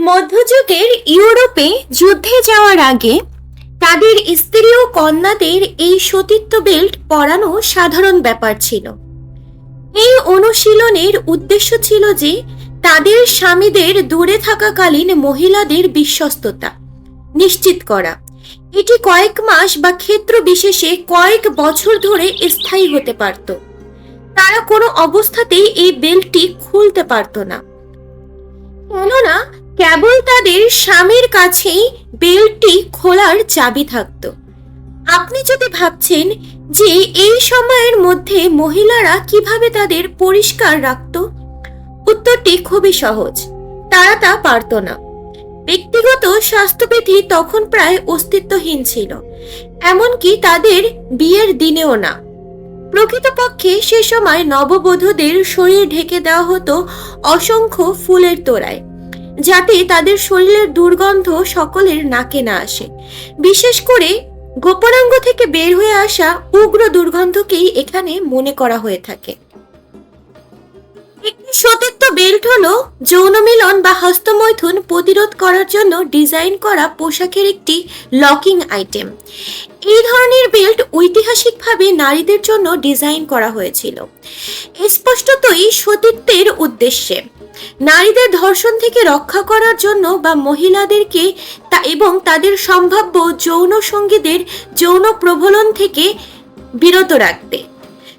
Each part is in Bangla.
মধ্যযুগের ইউরোপে যুদ্ধে যাওয়ার আগে তাদের স্ত্রী ও কন্যাদের এই সতীত্ব বেল্ট পরানো সাধারণ ব্যাপার ছিল। এই অনুশীলনের উদ্দেশ্য ছিল যে তাদের স্বামীদের দূরে থাকাকালীন মহিলাদের বিশ্বস্ততা নিশ্চিত করা। এটি কয়েক মাস বা ক্ষেত্র বিশেষে কয়েক বছর ধরে স্থায়ী হতে পারত। তারা কোনো অবস্থাতেই এই বেল্টটি খুলতে পারত না। কেননা কেবল তাদের স্বামীর কাছেই বেল্টটি খোলার চাবি থাকত। আপনি যদি ভাবছেন যে এই সময়ের মধ্যে মহিলারা কীভাবে তাদের পরিষ্কার রাখত, উত্তরটি খুবই সহজ। তারা তা পারত না। ব্যক্তিগত স্বাস্থ্যবিধি তখন প্রায় অস্তিত্বহীন ছিল, এমনকি তাদের বিয়ের দিনেও না। প্রকৃতপক্ষে সে সময় নববধূদের শরীর ঢেকে দেওয়া হতো অসংখ্য ফুলের তোড়ায়। যাতে তাদের শরীরের দুর্গন্ধ সকলের নাকে না আসে। বিশেষ করে গোপনাঙ্গ থেকে বের হয়ে আসা উগ্র দুর্গন্ধকেই এখানে মনে করা হয়ে থাকে। একটি সতীত্ব বেল্ট হলো যৌন মিলন বা হস্তমৈথুন প্রতিরোধ করার জন্য ডিজাইন করা পোশাকের একটি লকিং আইটেম। এই ধরনের বেল্ট ঐতিহাসিকভাবে নারীদের জন্য ডিজাইন করা হয়েছিল। স্পষ্টতই সতীত্বের উদ্দেশ্যে। নারীদের ধর্ষণ থেকে রক্ষা করার জন্য বা মহিলাদেরকে তা এবং তাদের সম্ভাব্য যৌন সঙ্গীদের যৌন প্রবলন থেকে বিরত রাখতে।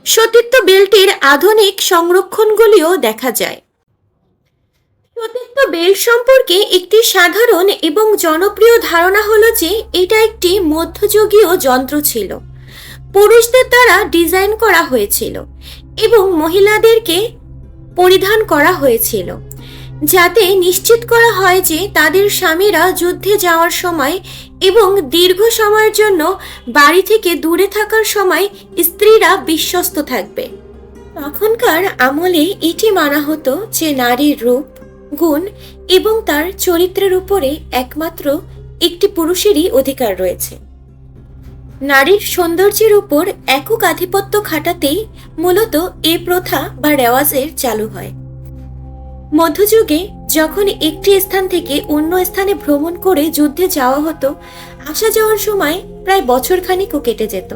সতীত্ব বেলটির আধুনিক সংরক্ষণগুলিও দেখা যায়। সতীর্থ বেল সম্পর্কে একটি সাধারণ এবং জনপ্রিয় ধারণা হলো যে এটা একটি মধ্যযুগীয় যন্ত্র ছিল। পুরুষদের দ্বারা ডিজাইন করা হয়েছিল এবং মহিলাদেরকে পরিধান করা হয়েছিল। যাতে নিশ্চিত করা হয় যে তাদের স্বামীরা যুদ্ধে যাওয়ার সময় এবং দীর্ঘ সময়ের জন্য বাড়ি থেকে দূরে থাকার সময় স্ত্রীরা বিশ্বস্ত থাকবে। তখনকার আমলে এটি মানা হতো যে নারীর রূপ, গুণ এবং তার চরিত্রের উপরে একমাত্র একটি পুরুষেরই অধিকার রয়েছে। নারীর সৌন্দর্যের উপর একক আধিপত্য খাটাতেই মূলত এ প্রথা বা রেওয়াজের চালু হয়। মধ্যযুগে যখন একটি স্থান থেকে অন্য স্থানে ভ্রমণ করে যুদ্ধে যাওয়া হতো, আসা যাওয়ার সময় প্রায় বছরখানিকও কেটে যেত।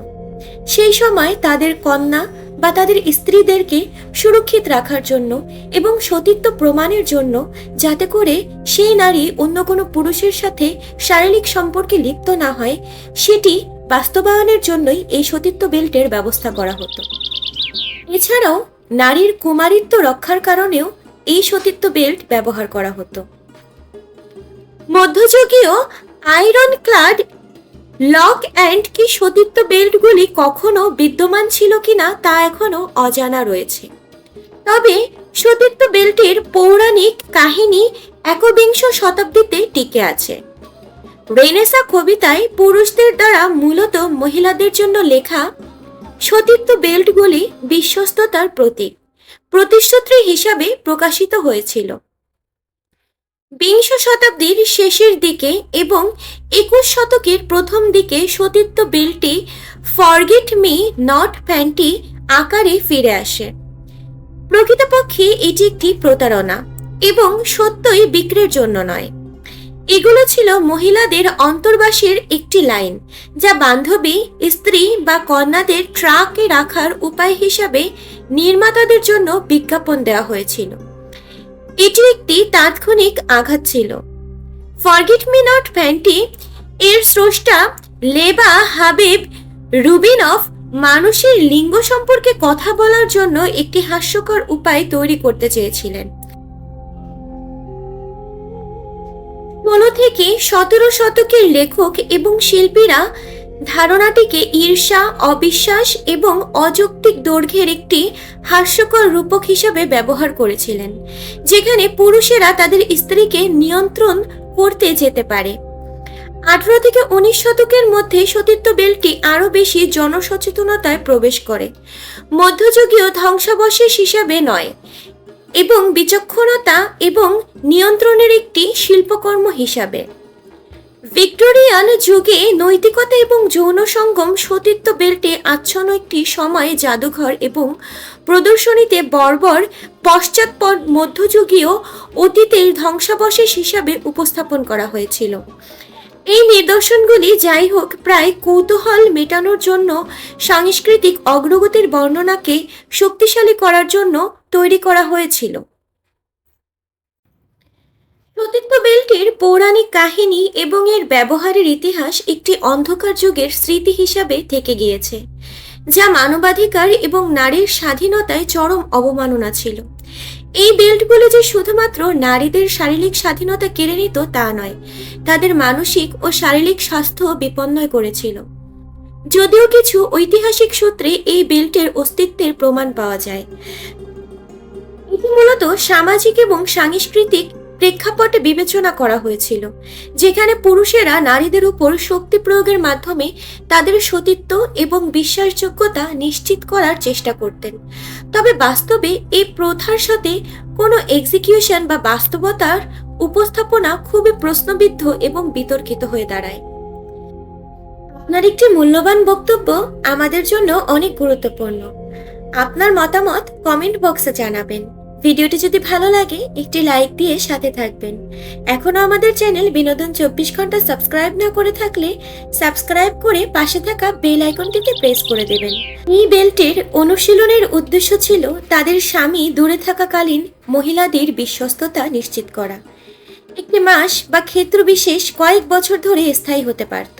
সেই সময় তাদের কন্যা বা তাদের স্ত্রীদেরকে সুরক্ষিত রাখার জন্য এবং সতীত্ব প্রমাণের জন্য যাতে করে সেই নারী অন্য কোনো পুরুষের সাথে শারীরিক সম্পর্কে লিপ্ত না হয়, সেটি বাস্তবায়নের জন্যই এই সতীত্ব বেল্টের ব্যবস্থা করা হতো। এছাড়াও নারীর কুমারিত্ব রক্ষার কারণেও এই সতীত্ব বেল্ট ব্যবহার করা হতো। মধ্যযুগীয় আয়রন ক্লাড লক অ্যান্ড কি সতীত্ব বেল্টগুলি কখনো বিদ্যমান ছিল কিনা তা এখনও অজানা রয়েছে। তবে সতীত্ব বেল্টের পৌরাণিক কাহিনী একবিংশ শতাব্দীতে টিকে আছে। রেনেসা কবিতায় পুরুষদের দ্বারা মূলত মহিলাদের জন্য লেখা সতীত্ব বেল্টগুলি বিশ্বস্ততার প্রতীক। প্রতিশ্রুতি হিসাবে প্রকাশিত হয়েছিল। বিংশ শতাব্দীর শেষের দিকে এবং একুশ শতকের প্রথম দিকে সতীর্থ বিলটি ফরগেট মি নট ফ্যান্টি আকারে ফিরে আসে। প্রকৃতপক্ষে এটি একটি প্রতারণা এবং সত্যই বিক্রির জন্য নয়। এগুলো ছিল মহিলাদের অন্তর্বাসের একটি লাইন, যা বান্ধবী, স্ত্রী বা কন্যাদের ট্রাকে রাখার উপায় হিসাবে নির্মাতাদের জন্য বিজ্ঞাপন দেওয়া হয়েছিল। এটি একটি তাৎক্ষণিক আঘাত ছিল। ফরগেট মি নট প্যান্টি এর স্রষ্টা লেবা হাবিব রুবিনফ মানুষের লিঙ্গ সম্পর্কে কথা বলার জন্য একটি হাস্যকর উপায় তৈরি করতে চেয়েছিলেন। ষোলো থেকে সতেরো শতকের লেখক এবং শিল্পীরা ধারণাটিকে ঈর্ষা, অবিশ্বাস এবং অযৌক্তিক দৈর্ঘ্যের একটি হাস্যকর রূপক হিসাবে ব্যবহার করেছিলেন, যেখানে পুরুষেরা তাদের স্ত্রীকে নিয়ন্ত্রণ করতে যেতে পারে। আঠারো থেকে উনিশ শতকের মধ্যে সতীত্ব বেলটি আরও বেশি জনসচেতনতায় প্রবেশ করে। মধ্যযুগীয় ধ্বংসাবশেষ হিসাবে নয়, এবং বিচক্ষণতা এবং নিয়ন্ত্রণের একটি শিল্পকর্ম হিসাবে। ভিক্টোরিয়ান যুগে নৈতিকতা এবং যৌন সঙ্গম সতীত্ব বেল্টে আচ্ছন্ন একটি সময় জাদুঘর এবং প্রদর্শনীতে বর্বর পশ্চাৎপদ মধ্যযুগীয় অতীতের ধ্বংসাবশেষ হিসাবে উপস্থাপন করা হয়েছিল। এই নিদর্শনগুলি যাই হোক, প্রায় কৌতূহল মেটানোর জন্য, সাংস্কৃতিক অগ্রগতির বর্ণনাকে শক্তিশালী করার জন্য তৈরি করা হয়েছিল সতীত্ব বেলটির পৌরাণিক কাহিনী এবং এর ব্যবহারের ইতিহাস একটি অন্ধকার যুগের স্মৃতি হিসাবে থেকে গিয়েছে, যা মানবাধিকার এবং নারীর স্বাধীনতায় চরম অবমাননা ছিল। এই বেল্টগুলো যে শুধুমাত্র নারীদের শারীরিক স্বাধীনতা কেড়ে নিত তা নয়, তাদের মানসিক ও শারীরিক স্বাস্থ্য বিপন্নয় করেছিল। যদিও কিছু ঐতিহাসিক সূত্রে এই বেল্টের অস্তিত্বের প্রমাণ পাওয়া যায়। এটি মূলত সামাজিক এবং সাংস্কৃতিক প্রেক্ষাপটে বিবেচনা করা হয়েছিল, যেখানে পুরুষেরা নারীদের উপর শক্তি প্রয়োগের মাধ্যমে তাদের সতীত্ব এবং বিশ্বাসযোগ্যতা নিশ্চিত করার চেষ্টা করতেন। তবে বাস্তবে এই প্রথার সাথে কোনো এক্সিকিউশন বা বাস্তবতার উপস্থাপনা খুবই প্রশ্নবিদ্ধ এবং বিতর্কিত হয়ে দাঁড়ায়। আপনার একটি মূল্যবান বক্তব্য আমাদের জন্য অনেক গুরুত্বপূর্ণ। আপনার মতামত কমেন্ট বক্সে জানাবেন। ভিডিওটি যদি ভালো লাগে, একটি লাইক দিয়ে সাথে থাকবেন। এখনও আমাদের চ্যানেল বিনোদন চব্বিশ ঘণ্টা সাবস্ক্রাইব না করে থাকলে, সাবস্ক্রাইব করে পাশে থাকা বেল আইকনটিতে প্রেস করে দেবেন। এই বেল্টের অনুশীলনের উদ্দেশ্য ছিল তাদের স্বামী দূরে থাকাকালীন মহিলাদের বিশ্বস্ততা নিশ্চিত করা। একটি মাস বা ক্ষেত্র বিশেষ কয়েক বছর ধরে স্থায়ী হতে পারত।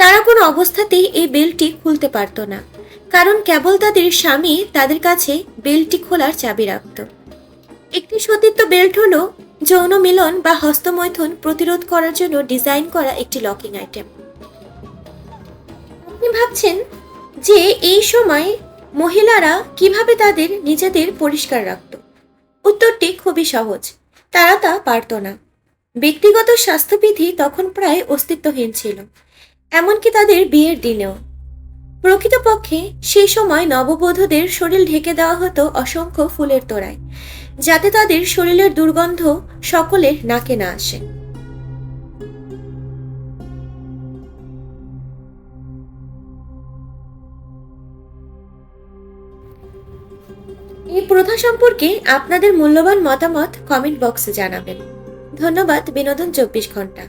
তারা কোনো অবস্থাতেই এই বেলটি খুলতে পারত না। কারণ কেবল তাদের স্বামী তাদের কাছে বেল্টটি খোলার চাবি রাখত। একটি সতীত্ব বেল্ট হলো যৌন মিলন বা হস্তমৈথুন প্রতিরোধ করার জন্য ডিজাইন করা একটি লকিং আইটেম। আপনি ভাবছেন যে এই সময় মহিলারা কীভাবে তাদের নিজেদের পরিষ্কার রাখত? উত্তরটি খুবই সহজ। তারা তা পারত না। ব্যক্তিগত স্বাস্থ্যবিধি তখন প্রায় অস্তিত্বহীন ছিল। এমনকি তাদের বিয়ের দিনেও। প্রকৃতপক্ষে সেই সময় নববধূদের শরীর ঢেকে দেওয়া হতো অসংখ্য ফুলের তোড়ায়, যাতে তাদের শরীরের দুর্গন্ধ সকলের নাকে না আসে। এই প্রথা সম্পর্কে আপনাদের মূল্যবান মতামত কমেন্ট বক্সে জানাবেন। ধন্যবাদ, বিনোদন চব্বিশ ঘণ্টা।